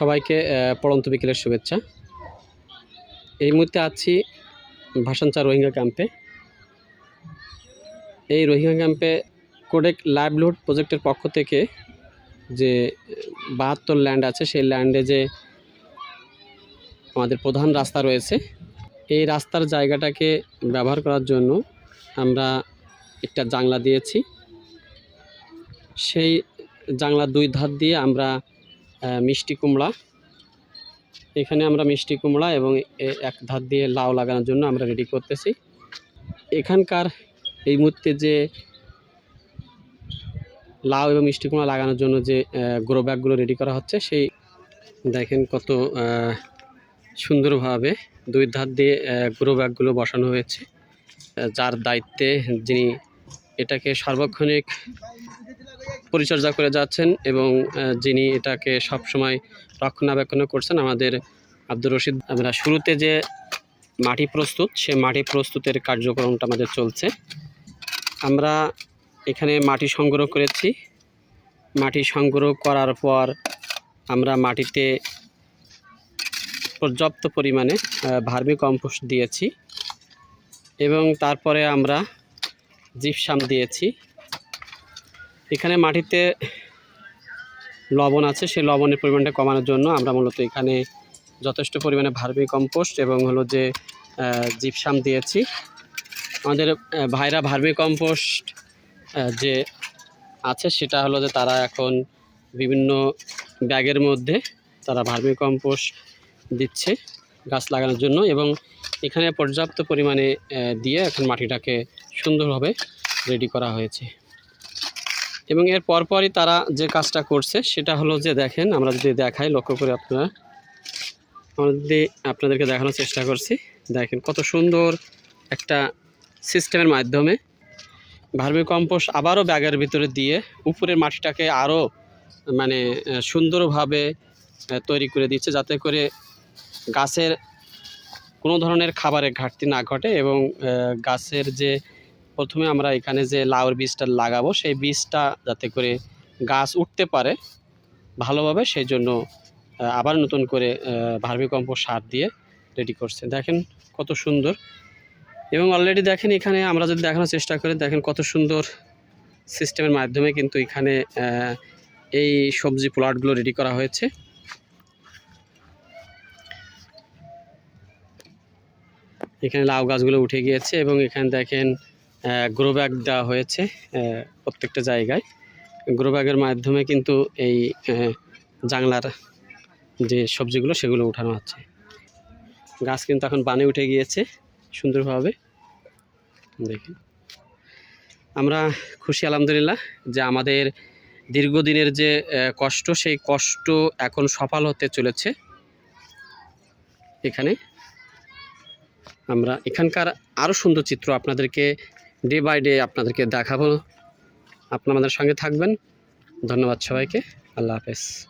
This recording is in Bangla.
সবাইকে পড়ন্ত বিকেলের শুভেচ্ছা। এই মুহূর্তে আছি ভাষাঞ্চা রোহিঙ্গা ক্যাম্পে। এই রোহিঙ্গা ক্যাম্পে কোডেক লাইভলিহুড প্রজেক্টের পক্ষ থেকে যে বাহাত্তর ল্যান্ড আছে, সেই ল্যান্ডে যে আমাদের প্রধান রাস্তা রয়েছে, এই রাস্তার জায়গাটাকে ব্যবহার করার জন্য আমরা একটা জাংলা দিয়েছি। সেই জাংলার দুই ধার দিয়ে আমরা মিষ্টি কুমড়া। এখানে আমরা মিষ্টি কুমড়া এবং এক ধার দিয়ে লাউ লাগানোর জন্য আমরা রেডি করতেছি। এখানকার এই মুহূর্তে যে লাউ এবং মিষ্টি কুমড়া লাগানোর জন্য যে গ্রো ব্যাগগুলো রেডি করা হচ্ছে, সেই দেখেন কত সুন্দরভাবে দুই ধার দিয়ে গ্রো ব্যাগগুলো বসানো হয়েছে। যার দায়িত্বে যিনি এটাকে সার্বক্ষণিক পরিচর্যা করে যাচ্ছেন এবং যিনি এটাকে সবসময় রক্ষণাবেক্ষণ করছেন, আমাদের আব্দুর রশিদ। আমরা শুরুতে যে মাটি প্রস্তুত, সে মাটি প্রস্তুতের কার্যক্রমটা আমাদের চলছে। আমরা এখানে মাটি সংগ্রহ করেছি। মাটি সংগ্রহ করার পর আমরা মাটিতে পর্যাপ্ত পরিমাণে ভার্মি কম্পোস্ট দিয়েছি এবং তারপরে আমরা জিপসাম দিয়েছি। এখানে মাটিতে লবণ আছে, সেই লবণের পরিমাণটা কমানোর জন্য আমরা মূলত এখানে যথেষ্ট পরিমাণে ভার্মি কম্পোস্ট এবং হলো যে জিপসাম দিয়েছি। আমাদের ভাইরা ভার্মি কম্পোস্ট যে আছে সেটা হলো যে তারা এখন বিভিন্ন ব্যাগের মধ্যে তারা ভার্মি কম্পোস্ট দিচ্ছে গাছ লাগানোর জন্য এবং এখানে পর্যাপ্ত পরিমাণে দিয়ে এখন মাটিটাকে সুন্দরভাবে রেডি করা হয়েছে। এবং এর পরপরই তারা যে কাজটা করছে, সেটা হলো যে দেখেন, আমরা যদি দেখাই, লক্ষ্য করে আপনারা, আমরা যদি আপনাদেরকে দেখানোর চেষ্টা করছি, দেখেন কত সুন্দর একটা সিস্টেমের মাধ্যমে ভার্মি কম্পোস্ট আবারও ব্যাগের ভিতরে দিয়ে উপরের মাটিটাকে আরও মানে সুন্দরভাবে তৈরি করে দিচ্ছে, যাতে করে গাছের কোনো ধরনের খাবারের ঘাটতি না ঘটে এবং গাছের যে প্রথমে আমরা এখানে যে লাউর বীজটা লাগাবো, সেই বীজটা যাতে করে গাছ উঠতে পারে ভালোভাবে, সেই জন্য আবার নতুন করে ভার্মি কম্পোস্ট সার দিয়ে রেডি করছে। দেখেন কত সুন্দর। এবং অলরেডি দেখেন এখানে আমরা যদি দেখানোর চেষ্টা করি, দেখেন কত সুন্দর সিস্টেমের মাধ্যমে কিন্তু এখানে এই সবজি প্লটগুলো রেডি করা হয়েছে। এখানে লাউ গাছগুলো উঠে গিয়েছে এবং এখানে দেখেন গ্রো ব্যাগ দেওয়া হয়েছে প্রত্যেকটা জায়গায়। গ্রো ব্যাগের মাধ্যমে কিন্তু এই জাংলার যে সবজিগুলো, সেগুলো উঠানো হচ্ছে। গাছ কিন্তু এখন বানে উঠে গিয়েছে, সুন্দরভাবে। দেখি আমরা খুশি, আলহামদুলিল্লাহ, যে আমাদের দীর্ঘদিনের যে কষ্ট, সেই কষ্ট এখন সফল হতে চলেছে। এখানে আমরা এখানকার আরও সুন্দর চিত্র আপনাদেরকে ডে বাই ডে আপনাদেরকে দেখাবো। আপনাদের সঙ্গে থাকবেন। ধন্যবাদ সবাইকে। আল্লাহ হাফেজ।